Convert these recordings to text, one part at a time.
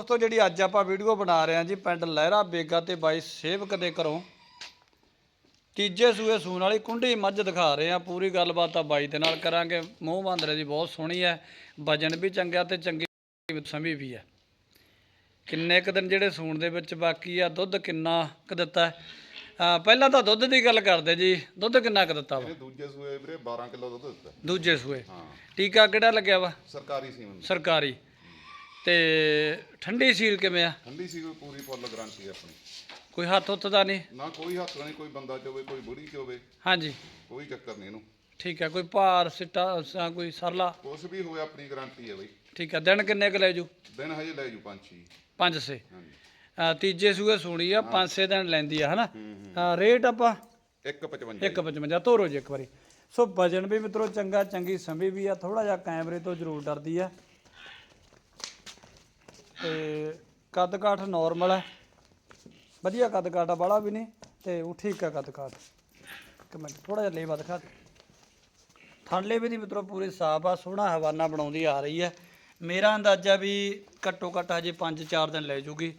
ਦੋਸਤੋ ਜਿਹੜੀ ਅੱਜ ਆਪਾਂ ਵੀਡੀਓ ਬਣਾ ਰਹੇ ਹਾਂ ਜੀ ਪਿੰਡ ਲਹਿਰਾ ਬੇਗਾ ਤੇ ਬਾਈ ਸੇਵਕ ਦੇ ਘਰੋਂ। ਤੀਜੇ ਸੂਏ ਸੂਣ ਵਾਲੀ ਕੁੰਡੀ ਮੱਝ ਦਿਖਾ ਰਹੇ ਆ ਪੂਰੀ ਗੱਲਬਾਤ ਆ ਬਾਈ ਦੇ ਨਾਲ ਕਰਾਂਗੇ। ਮੂੰਹ ਬਾਂਦਰੇ ਦੀ ਬਹੁਤ ਸੋਹਣੀ ਹੈ। ਵਜਨ ਵੀ ਚੰਗਾ ਤੇ ਚੰਗੀ ਸਮੀ ਵੀ ਹੈ। ਕਿੰਨੇ ਕੁ ਦਿਨ ਜਿਹੜੇ ਸੂਣ ਦੇ ਵਿੱਚ ਬਾਕੀ ਆ ਦੁੱਧ ਕਿੰਨਾ ਕੁ ਦਿੱਤਾ ਪਹਿਲਾਂ ਤਾਂ ਦੁੱਧ ਦੀ ਗੱਲ ਕਰਦੇ ਜੀ ਦੁੱਧ ਕਿੰਨਾ ਕੁ ਦਿੱਤਾ ਵਾ? ਦੂਜੇ ਸੂਏ ਵੀਰੇ 12 ਕਿਲੋ ਦੁੱਧ ਦਿੱਤਾ। ਦੂਜੇ ਸੂਏ। ਹਾਂ। ਟੀਕਾ ਕਿਹੜਾ ਲੱਗਿਆ ਵਾ? ਸਰਕਾਰੀ ਸੀਮਨ ਸਰਕਾਰੀ। ਤੇ ਠੰਡੀ ਸੀਲ ਕਿਵੇਂ ਆ? ਠੰਡੀ ਸੀ ਕੋਈ ਪੂਰੀ ਫੁੱਲ ਗਾਰੰਟੀ ਆਪਣੀ। ਕੋਈ ਹੱਥ ਹੁੱਥ ਦਾ ਨਹੀਂ? ਨਾ ਕੋਈ ਹੱਥ ਨਹੀਂ ਕੋਈ ਬੰਦਾ ਚ ਹੋਵੇ ਕੋਈ ਬੁੜੀ ਚ ਹੋਵੇ। ਹਾਂਜੀ। ਕੋਈ ਚੱਕਰ ਨਹੀਂ ਇਹਨੂੰ। ਠੀਕ ਹੈ ਕੋਈ ਭਾਰ ਸਿੱਟਾ ਜਾਂ ਕੋਈ ਸਰਲਾ? ਕੁਛ ਵੀ ਹੋਵੇ ਆਪਣੀ ਗਾਰੰਟੀ ਹੈ ਬਈ। ਠੀਕ ਹੈ ਦਿਨ ਕਿੰਨੇ ਕੁ ਲੈ ਜੂ? ਦਿਨ ਹਜੇ ਲੈ ਜੂ ਪੰਛੀ ਪੰਜ ਸੇ ਹਾਂਜੀ। ਅਹ ਤੀਜੇ ਸੂਏ ਸੂਣੀ ਆ ਪੰਜ ਛੇ ਦਿਨ ਲੈਂਦੀ ਆ ਹਨਾ? ਅਹ ਰੇਟ ਆਪਾਂ? 155 155 ਤੋਰੋ ਜੀ ਇੱਕ ਵਾਰੀ। ਸੋ ਵਜਨ ਵੀ ਮਿੱਤਰੋ ਚੰਗਾ ਚੰਗੀ ਸੰਭੀ ਵੀ ਆ ਥੋੜਾ ਜਿਹਾ ਕੈਮਰੇ ਤੋਂ ਜ਼ਰੂਰ ਡਰਦੀ ਆ। ਤੇ ਕੱਦ ਕਾਠ ਨਾਰਮਲ ਹੈ। ਵਧੀਆ ਕੱਦ ਕਾਠ ਆ ਬਾਲਾ ਵੀ ਨਹੀਂ, ਤੇ ਉਹ ਠੀਕ ਆ ਕੱਦ ਕਾਠ ਇੱਕ ਮਿੰਟ ਥੋੜਾ ਜਿਹਾ ਲੇਵਾ ਦਿਖਾ। ਥਾਂਲੇ ਵੀ ਦੀ ਮਿੱਤਰੋ ਪੂਰੀ ਸਾਫ਼ ਆ, ਸੋਹਣਾ ਹਵਾਨਾ ਬਣਾਉਂਦੀ ਆ ਰਹੀ ਹੈ। ਮੇਰਾ ਅੰਦਾਜ਼ਾ ਵੀ ਘੱਟੋ ਘੱਟ ਹਜੇ 5-4 ਦਿਨ ਲੈ ਜੂਗੀ।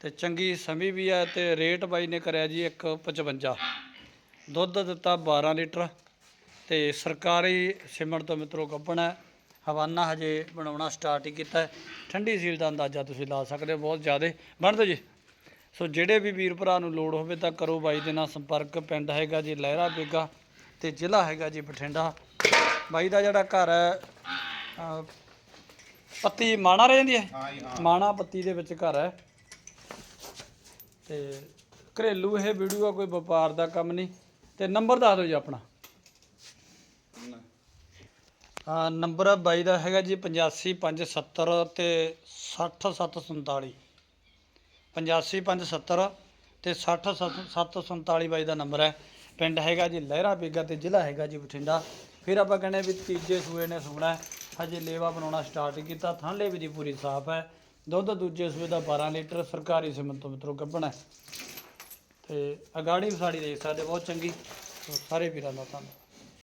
ਤੇ ਚੰਗੀ ਸਮੀ ਵੀ ਹੈ ਤੇ ਰੇਟ ਬਾਈ ਨੇ ਕਰਿਆ ਜੀ 155 ਦੁੱਧ ਦਿੱਤਾ 12 ਲੀਟਰ ਤੇ ਸਰਕਾਰੀ ਸਿਮਣ ਤੋਂ ਮਿੱਤਰੋ ਗੱਭਣਾ ਹਵਾਨਾ ਹਜੇ ਬਣਾਉਣਾ ਸਟਾਰਟ ਹੀ ਕੀਤਾ ਠੰਡੀ ਸੀਲ ਦਾ ਅੰਦਾਜ਼ਾ ਤੁਸੀਂ ਲਾ ਸਕਦੇ ਹੋ ਬਹੁਤ ਜ਼ਿਆਦਾ। ਬਣ ਦਿਓ ਜੀ। ਸੋ ਜਿਹੜੇ ਵੀ ਵੀਰ ਭਰਾ ਨੂੰ ਲੋੜ ਹੋਵੇ ਤਾਂ ਕਰੋ ਬਾਈ ਦੇ ਨਾਲ ਸੰਪਰਕ। ਪਿੰਡ ਹੈਗਾ ਜੀ ਲਹਿਰਾ ਬੇਗਾ ਤੇ ਜ਼ਿਲ੍ਹਾ ਹੈਗਾ ਜੀ ਬਠਿੰਡਾ। ਬਾਈ ਦਾ ਜਿਹੜਾ ਘਰ ਹੈ ਪੱਤੀ ਮਾਣਾ ਰਹਿੰਦੀ ਹੈ? ਮਾਣਾ ਪੱਤੀ ਦੇ ਵਿੱਚ ਘਰ ਹੈ। ਤੇ ਘਰੇਲੂ ਇਹ ਵੀਡੀਓ ਕੋਈ ਵਪਾਰ ਦਾ ਕੰਮ ਨਹੀਂ। ਤੇ ਨੰਬਰ ਦੱਸ ਦਿਓ ਜੀ ਆਪਣਾ। ਨੰਬਰ ਬਾਈ ਦਾ ਹੈਗਾ ਜੀ 85570 ਤੇ 60747 85570 ਤੇ 60747 ਬਾਈ ਦਾ ਨੰਬਰ ਹੈ। ਪਿੰਡ ਹੈਗਾ ਜੀ ਲਹਿਰਾ ਬੇਗਾ ਤੇ ਜ਼ਿਲ੍ਹਾ ਹੈਗਾ ਜੀ ਬਠਿੰਡਾ। ਫਿਰ ਆਪਾਂ ਕਹਿੰਦੇ ਵੀ ਤੀਜੇ ਸੂਏ ਨੇ ਸੋਣਾ ਹਜੇ ਲੇਵਾ ਬਣਾਉਣਾ ਸਟਾਰਟ ਕੀਤਾ, ਥਾਂਲੇ ਵੀ ਦੀ ਪੂਰੀ ਸਾਫ਼ ਹੈ। ਦੁੱਧ ਦੂਜੇ ਸੂਏ ਦਾ 12 ਲੀਟਰ, ਸਰਕਾਰੀ ਸਿਮਨ ਤੋਂ ਮਿੱਤਰੋ ਗੱਭਣਾ ਹੈ। ਤੇ ਅਗਾੜੀ ਵੀ ਸਾੜੀ ਦੇਖ ਸਕਦੇ ਬਹੁਤ ਚੰਗੀ। ਸੋ ਸਾਰੇ ਵੀਰਾਂ ਦਾ ਧੰਨਵਾਦ।